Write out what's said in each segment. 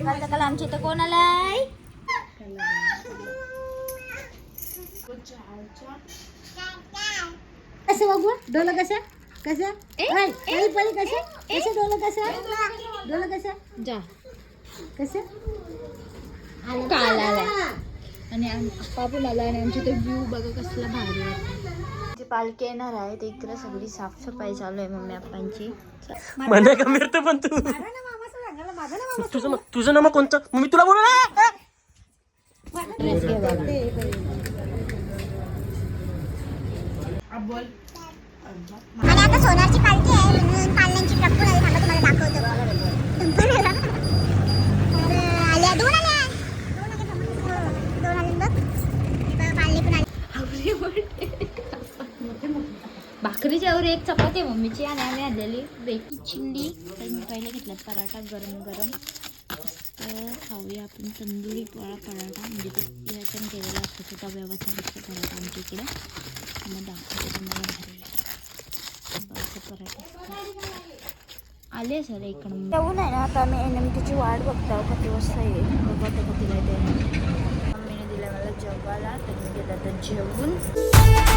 सकाळ सकाळ आमच्या इथं कोण आलाय कसं बघू डोलं कसं? कसं? ऐ, ऐ, पहिले कसं? कसं डोलं कसं? डोलं कसं? जा. कसं? काल आलाय आणि पण आला आणि आमच्या इथे व्ह्यू बघा कसला भारी आहे. जी पालखी येणार आहे ते इकडे सगळी साफसफाई चालू आहे मम्मी आप्पांची म्हणे का मिळतं पण तू. तुझं मग तुझं नाव कोणतं? मग मी तुला बोलू बाबा आणि आता सोनारची पालखी आहे म्हणून आली थांबा तुम्हाला दाखवतो. तर आल्या दोन आल्या. दोन आल्या थांबा. हो, दोन आले बघ. इथं पालणी पण आली भाकरीच्या वर एक चपाती आहे मम्मीची आणि आम्ही आणलेली. बेकी चिल्ली पहिले घेतला पराठा गरम गरम. तर खाऊया आपण तंदुरी पोळा पराठा. म्हणजे तो ह्याच्यानं केलेला असतो तो तव्यावरचा असतो पराठा आमच्या इकडे. मग दाखवते तुम्हाला भारी पराठा. आले सर इकडं येऊन आहे ना आता आम्ही एन एम टीची वाट बघतो किती वाजता येईल. बघू आता कितीला येते मम्मीने दिला मला जेवायला तर मी गेलं तर जेवून.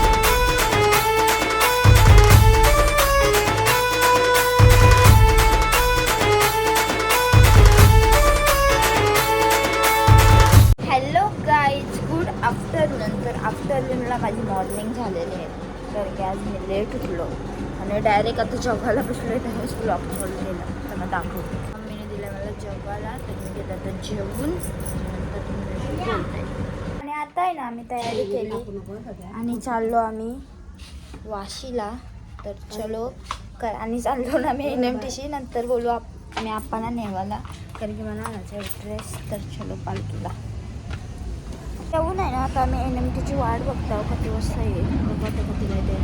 आफ्टरनून तर माझी मॉर्निंग झालेली आहे. तर की आज मी लेट उठलो. आणि डायरेक्ट आता जगाला बसलो त्यावेळेस ब्लॉग चालू केला तर मग दाखवतो मम्मीने दिलं मला जेवायला तर मी गेलं तर जेवून. नंतर बोलते. आणि आता आहे ना आम्ही तयारी केली. आणि चाललो आम्ही वाशीला. तर चलो कर आणि चाललो ना मी एन एम टीशी नंतर बोलू आप मी आप्पाला नेवाला कारण की मला आणायचा ड्रेस तर चलो पालखीला. येऊन आहे ना आता आम्ही एन एम टीची वाट बघतो किती वाजता येईल बघू आता कितीला येते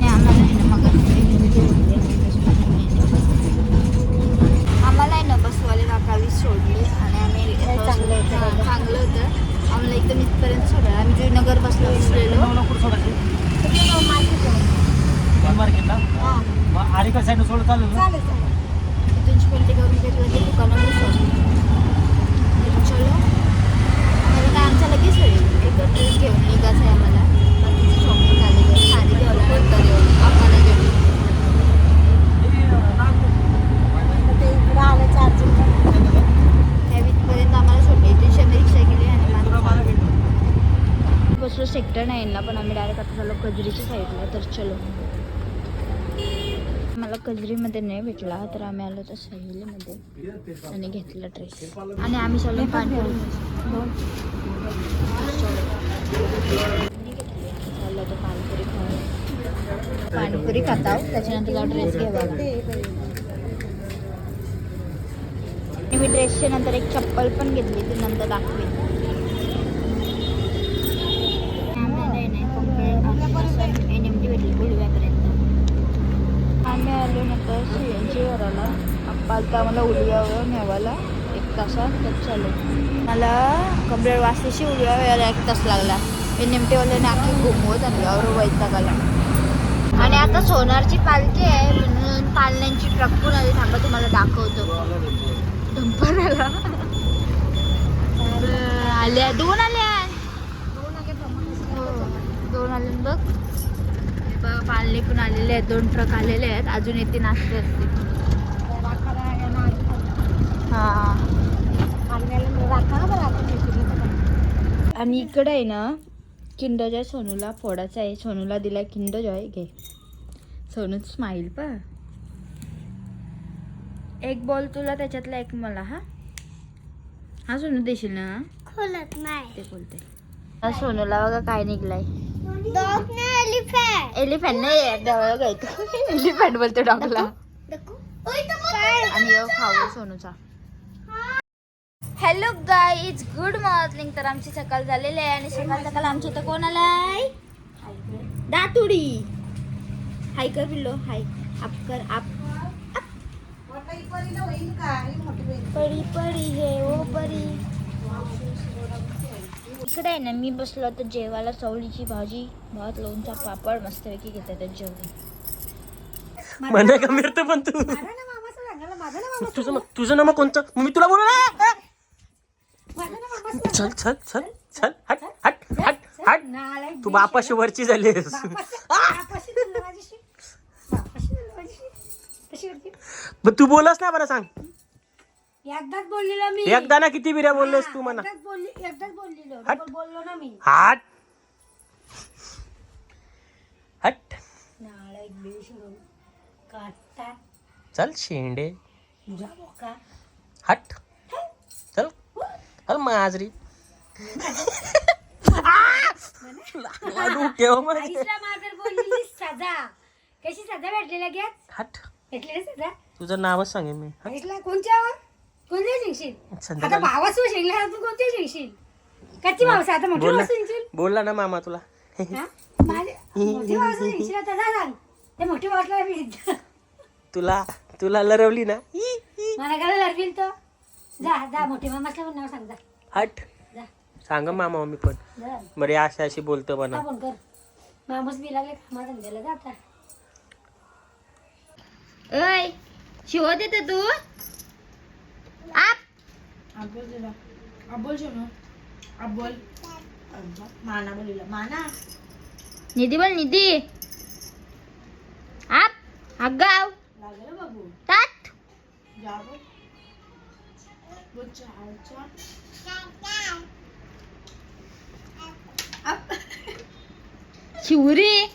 हे आम्हाला आहे ना मग NMT बोलले, आम्हाला आहे ना बसवाले काकावी सोडले आणि आम्ही चांगलं होतं हां, बाबा. चांगलं होतं आम्हाला एकदम इथपर्यंत सोडलं आम्ही जुईनगर बसलो बसलेलो मार्केटला हां मग आरीकर साईड सोडत चालू ना इथून स्पेल्टी करून घेतलं ते दुकानामध्ये सोडलं चलो मला काय आमचा लगेच होईल एक ड्रेस घेऊन निघायचं आहे आम्हाला बाकीची शॉपिंग झालेली आहे साडी घ्यावला नंतर येऊ आम्हाला घेऊन ते इकडं आलं चार्जिंग त्या इथपर्यंत आम्हाला सोडली इथून आम्ही रिक्षा केली आणि माझं बसलो सेक्टर नाईनला पण आम्ही डायरेक्ट आता झालो कजरीच्या साईडला तर चलो. मला कजरीमध्ये नाही भेटला तर आम्ही आलो तर सहेलीमध्ये आणि घेतला ड्रेस आणि आम्ही पाणीपुरी चाललो तर पाणीपुरी खाऊ पाणीपुरी खाता त्याच्यानंतर ड्रेस घ्यावा मी ड्रेसच्या नंतर एक चप्पल पण घेतली ती नंतर दाखवेन एन एम टी भेटली उलव्यापर्यंत आम्ही आता सी एन जी वराला आप्पा आम्हाला उलव्यावर न्यावाला एक तासात तर चालू मला कम्प्लेट वाचल्याशी उलव्या वेळेला एक तास लागला. मी निमटेवाल्याने आखी अख्खी घुमवत आणल्यावर वैतागाला आणि आता सोनारची पालखी आहे म्हणून पालण्यांची ट्रक पण आली. थांबा तुम्हाला दाखवतो. डंपर आला आल्या दोन आल्या. दोन आल्या दोन आल्या बघ. पालणे पण आलेले आहेत दोन ट्रक आलेले आहेत अजून येते नाश्ते. असते हा. आणि इकडे आहे ना किंडर जॉय सोनूला फोडायचा आहे. सोनूला दिला किंडर जॉय घे. सोनू स्माईल पा एक बॉल तुला त्याच्यातला एक मला हा? हा सोनू देशील ना? खोलत नाही. ते बोलते. हा सोनूला बघा काय निघलाय. एलिफॅन्ट एलिफॅन्ट नाही एलिफॅन्ट बोलतो डॉगला. काय? आणि खाऊ सोनूचा. हॅलो गाईज गुड मॉर्निंग तर आमची सकाळ झालेली आहे आणि सकाळ सकाळ आमच्या इथं कोण आलाय दातुडी. हाय कर बिल्लो हाय आप कर आप पडी पडी हे ओ परी. इकडे आहे ना मी बसलो तर जेवायला. चवळीची भाजी भात लोणचा पापड मस्तपैकी घेतात जेवण. म्हणे का मिळतं पण तू. मामा तुझं मग तुझं नाम कोणतं? मग मी तुला बोलू चल चल चल चल हट हट हट हट. तू बापाशी वरची झालीस मग तू बोलस ना बरं सांग. एकदाच बोललेलो मी. एकदा ना किती बिर्या बोललेस तू म्हणा एकदाच बोलली एकदाच बोललेलो. हट. डबल बोललो ना मी. हट. हट. नालायक बेशरम काटा चल शेंडे. तुझा बोका. हट. चल. चल माजरी. लाडू ठेव माझे. आईला माझर बोललेली सजा. कशी सजा भेटली लगेच हट. सजा? तुझं नावच सांगेन मी. आईला कोणच्या? कोणत्या शिंगशील? आता संध्याकाळी भावासू शिंगला तू कोणत्या शिंगशील? कच्ची मावसा आता मोठी बोल ना मावसा शिंगशील? बोलला ना मामा तुला. हा? माझी- मोठी मावसा शिंगशील आता जा सांग ते मोठी मी तुला तुला लरवली ना. मला काय लरवील तो? जा जा मोठी मामासला पण नाव सांग जा. हट. जा. सांग मामा मी पण. जा. बरे अशी अशी बोलतो म्हणा. फोन कर. मामूस बी लागले कामा धंद्याला जाता अय शिवत येते तू? आप। अब्बोल दिला अब्बोल शोनो अब्बोल. माना बोलिला. माना. निधी बोल निधी. आप लागलं बाबू? तात. शिवरी.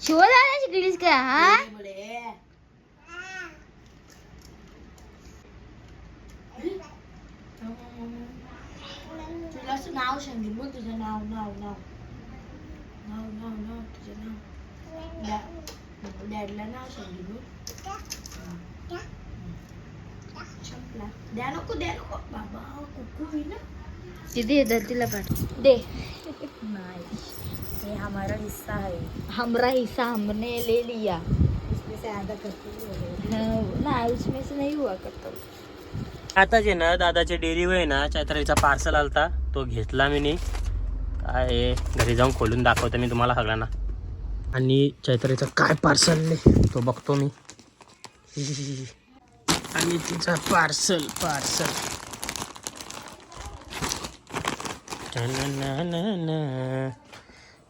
शिव दादा शिकलीस का हा तुला असं नाव सांगितलं बोल तुझं नाव नाव नाव. नाव नाव नाव तुझं नाव. डॅ- डॅडला नाव सांगितलं संपला द्या नको द्या नको. बाबा कुकू होई ना. दीदी धरतीला पाठ. दे. नहीं ये हमारा हिस्सा है हमरा हिस्सा हमने ले लिया. इसमें से आधा करके हाँ, ना उसमें से नहीं हुआ करता. आता जे ना दादाच्या डेअरीवर आहे ना चैत्राईचा पार्सल आलता. तो घेतला मी नाही. काय घरी जाऊन खोलून दाखवतो मी तुम्हाला सगळ्यांना. आणि चैत्राईचं काय पार्सल तो बघतो मी. आणि तिचा पार्सल पार्सल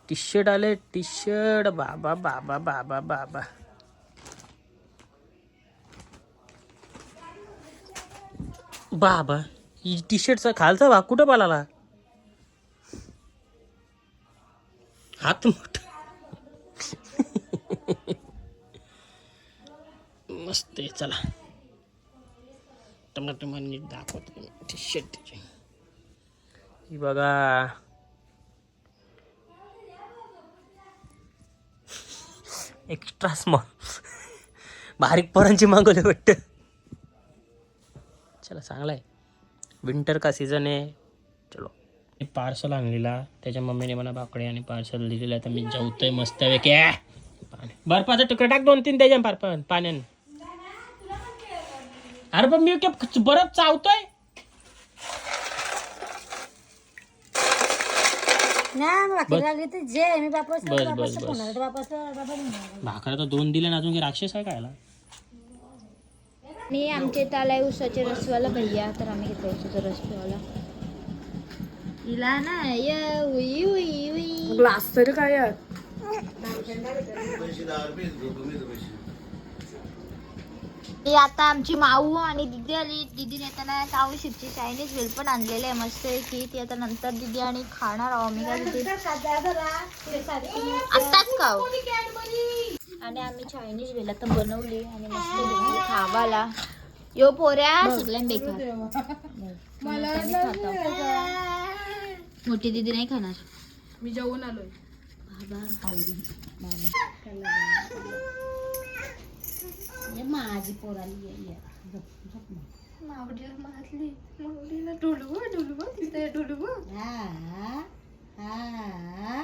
टी शर्ट आले टी शर्ट बाबा बाबा बाबा बाबा. बाबा टी शर्टचा खालचा भाग कुठं पाला हात मोठ. मस्त आहे चला. टमाटमा नीट दाखवतो टी शर्ट ही बघा. एक्स्ट्रा स्मॉल बारीक पोरांची मागवले वाटतं. चला चांगला आहे. विंटर का सीझन आहे. चलो. पार्सल आणलेला. त्याच्या मम्मीने मला बाकडे आणि पार्सल दिलेलं आहे. तर मी जेवतोय मस्त पैकी. बर्फाचा तुकडा टाक दोन तीन त्याच्या पार पाण्याने. अरे पण मी काय बरफ चावतोय. मी भाकरा तर दोन दिले ना अजून राक्षस आहे कायला आणि आमच्या इथं आलाय उसाचे रसवाला भैया तर आम्ही घेतो उसाचा रसवाला. तिला ना य उई उई उई ग्लास तरी काय ही आता आमची माऊ आणि दिदी आली. दिदी येताना साऊ शिपची चायनीज वेल पण आणलेले आहे. मस्त आहे की ती आता नंतर दिदी आणि खाणार आहो आम्ही काय दिदी आत्ताच खाऊ. आणि आम्ही चायनीज वेल आता बनवली आणि मस्त खावाला. यो पोऱ्या सगळ्यां बेकार. खाता. मोठी दिदी नाही खाणार. मी जेवून आलोय. बाबा. आवडी. माझी पोराली. मावडीला मारली. मावडीला डुलव तिथे डुलव. हा, हा.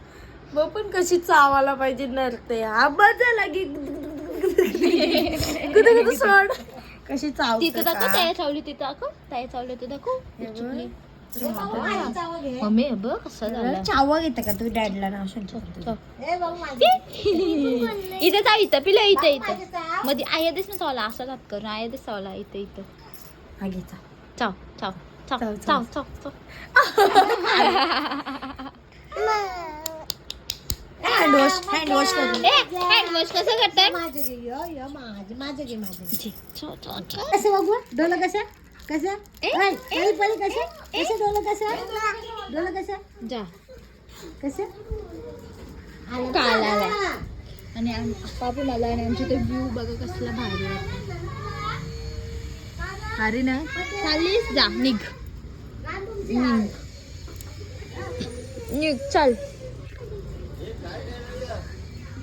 मग पण कशी चावायला पाहिजे नरते. हा बजा लागे कुठे कुठे सोड. कशी चाव तिथं दाखव ताया चावली तिथं दाखव. ताया चावली तिथं दाखव. चिमणी. मम्मी बघ कसं झालं. चावा घेतं का तू डॅडला नाव सांगतो इथं जा इथं. पिलं इथं इथं. मध्ये आया दिस ना चावला असं हात करून. आया दिस चावला इथं इथं. हा चाव. चाव चाव चाव चाव, चाव चाव. चाव हँड वॉश हँड वॉश करून. ए हँड वॉश कसं करतात माझं घे य य माझं माझं घे माझं घे. कसं बघू? डोलं कसं? कसं? पहिले पहिले कसं? कसं डोलं कसं? डोलं कसं? जा. कसं? काल आलाय आणि पापू मला आणि आमचे ते व्ह्यू बघा कसला भारी आहे. भारी ना? चाललीस जा निघ. निघ. निघ चल.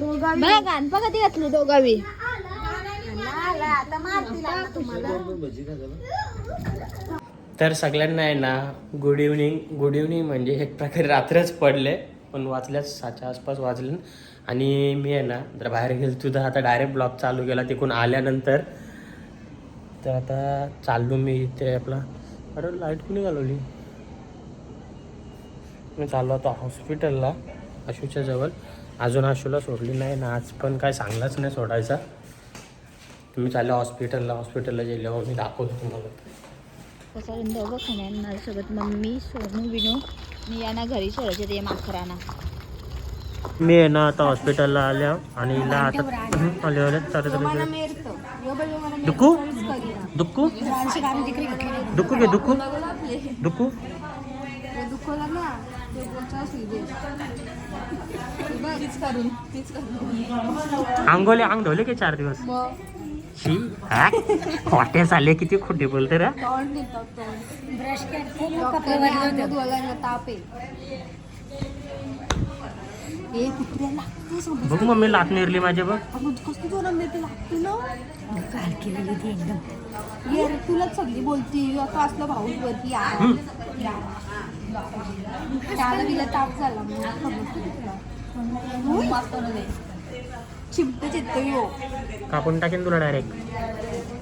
बघा गाणपा कधी घातली दोघावी. तर सगळ्यांना आहे ना गुड इव्हनिंग गुड इव्हनिंग म्हणजे एक प्रकारे रात्रच पडले पण वाचल्याच सातच्या आसपास वाजले. आणि मी आहे ना जर बाहेर गेलो तुझा आता डायरेक्ट ब्लॉग चालू केला तिकडून आल्यानंतर. तर आता चाललो मी इथे आपला अरे लाइट कुणी घालवली? मी चाललो आता हॉस्पिटलला आशूच्या जवळ. अजून आशूला सोडली नाही ना आज पण काय सांगलाच नाही सोडायचा. तुम्ही चालले हॉस्पिटलला हॉस्पिटलला गेल्यावर मी दाखवतो तुम्हाला. कसं दोघं खाण्या माझ्यासोबत. मम्मी सोनू विनू. मी यांना घरी सोडायचे ते माखराना मी आहे ना आता हॉस्पिटलला आल्या आणि हिला आता आले. आले चालत चालत दुखू दुखू दुखू घे दुखू दुखू अंगोले अंग ढोले की चार दिवस? शी हा? खोटे चालले किती खोटे बोलते रे. बघ मम्मी लात नेरली माझ्या बघ. तुला सगळी बोलती. आता असलं भाऊ वरती. त्याला तिला ताप झाला चिमट चित्त यो कापून टाकेन तुला डायरेक्ट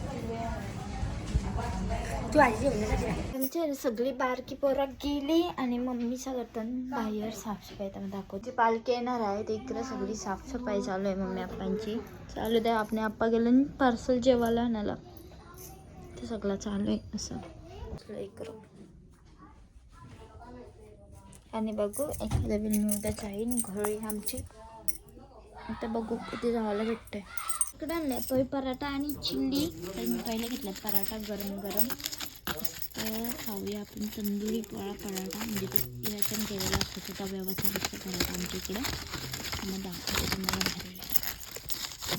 तू आजी जेवण आमचे सगळी बारकी पोरं गेली आणि मम्मीच्या करतान बाहेर साफसफाई त्यांना दाखवते. पालखी येणार आहे. ते इकडे सगळी साफसफाई चालू आहे मम्मी आप्पांची. चालू आहे आपणे आप्पा गेलं पार्सल जेवायला आणायला. ते सगळं चालू आहे असं. इकडं आणि बघू एखाद्या वेळी उद्या जाईन. घरी आमची. आता बघू किती जायला भेटतंय. इकडे आणलंय पोळी पराठा आणि चिल्ली. तर मी पहिले घेतला पराठा गरम गरम तर खाऊया आपण. तंदुरी पोळा पराठा म्हणजे तो याच्यानं केलेला असतो तो तव्यावरचा असतो पराठा आमच्या इकडे. मग दाखवतो तुम्हाला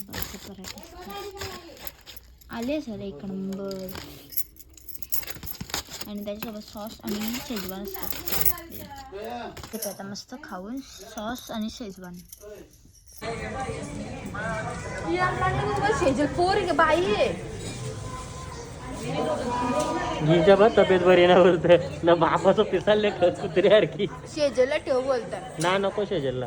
भारी पराठा. आले सर एक नंबर आणि त्याच्यासोबत सॉस आणि शेजवान असतो. ते आता मस्त खाऊन सॉस आणि शेजवान शेजक पोर बाई आहे. हिच्या बा तब्येत बरी ना बोलत ना बापाचं पिसाले खत कुत्री सारखी. शेजलला ठेव बोलतात. ना नको शेजलला.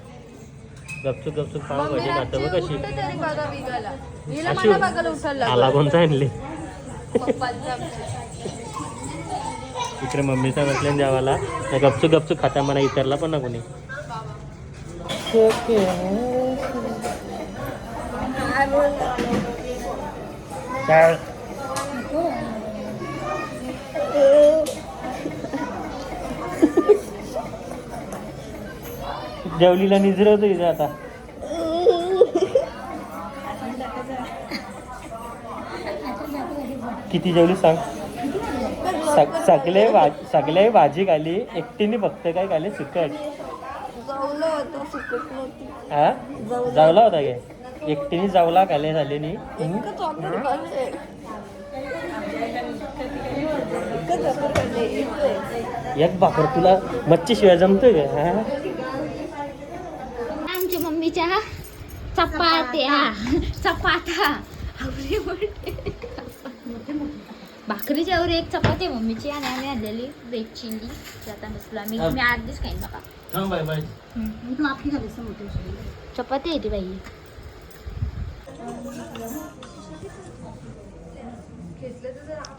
गपचूप गपचूप पाव भाजी खातं बघ कशी तरी बघा विकायला हिला अशी मला बघायला उचलला आला कोणता आणले? पप्पांचा. इकडे मम्मीचा बसल्या देवाला नाही गपचूप गपचूप खाता मला इतरला पण ना कोणी काय? जेवलीला निजरवतो इथं आता. किती जेवली सांग. सग- सगळे भाज सगळे भाजी खाली एकटीने फक्त काय खाली? सुकट हा? जावला. होता गे एकटीने जावला खाले झाले नी. एक भाकर तुला मच्छी शिवाय जमतोय का हा? मम्मीच्या चपात्या. चपात्या. आवडी मोठे. भाकरीच्या वर एक चपाती आहे मम्मीची आणि आम्ही आणलेली वेज चिली ती आता नसला मी मी अर्धीच खाईन बघा. बाय बाय चपाती येते बाई.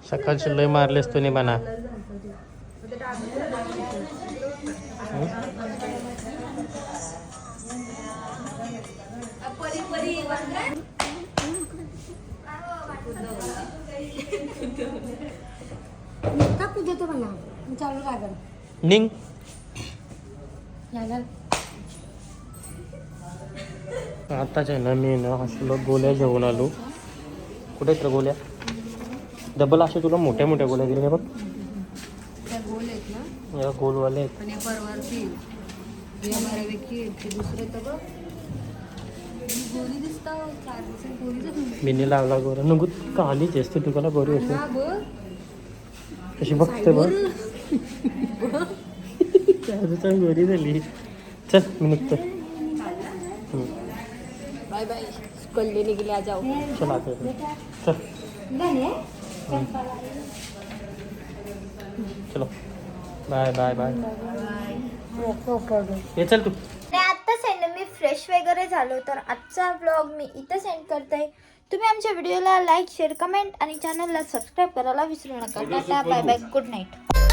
सकाळची लय मारलेस तू नाही म्हणा देतो मला. मी चालू लागल निंग आताच आहे ना मी ना असलो गोळ्या घेऊन आलो. कुठे तर गोळ्या डबल असे तुला मोठ्या मोठ्या गोळ्या दिल्या बघ. त्या गोल आहेत ना. या गोलवाले आहेत. आणि परवरती. बऱ्यापैकी ते दुसरे तर बघ. गोरी दिसता. चार दिवसात गोरीच मिनी लावला गोरा. नको कालीच असते तुला हा बघ. कशी बघते बघ. चार गोरी झाली. चल मी निघतो. Bye bye. कल्ले निघले आ जाऊ. चल आता. चल. चलो. Bye bye bye. ये चल तू. आत्ताच आहे ना मी फ्रेश वगैरे झालो तर आजचा ब्लॉग मी इथं सेंड करते. तुम्ही आमच्या व्हिडिओला लाईक शेअर कमेंट आणि चॅनलला सबस्क्राईब करायला विसरू नका. Tata bye bye good night.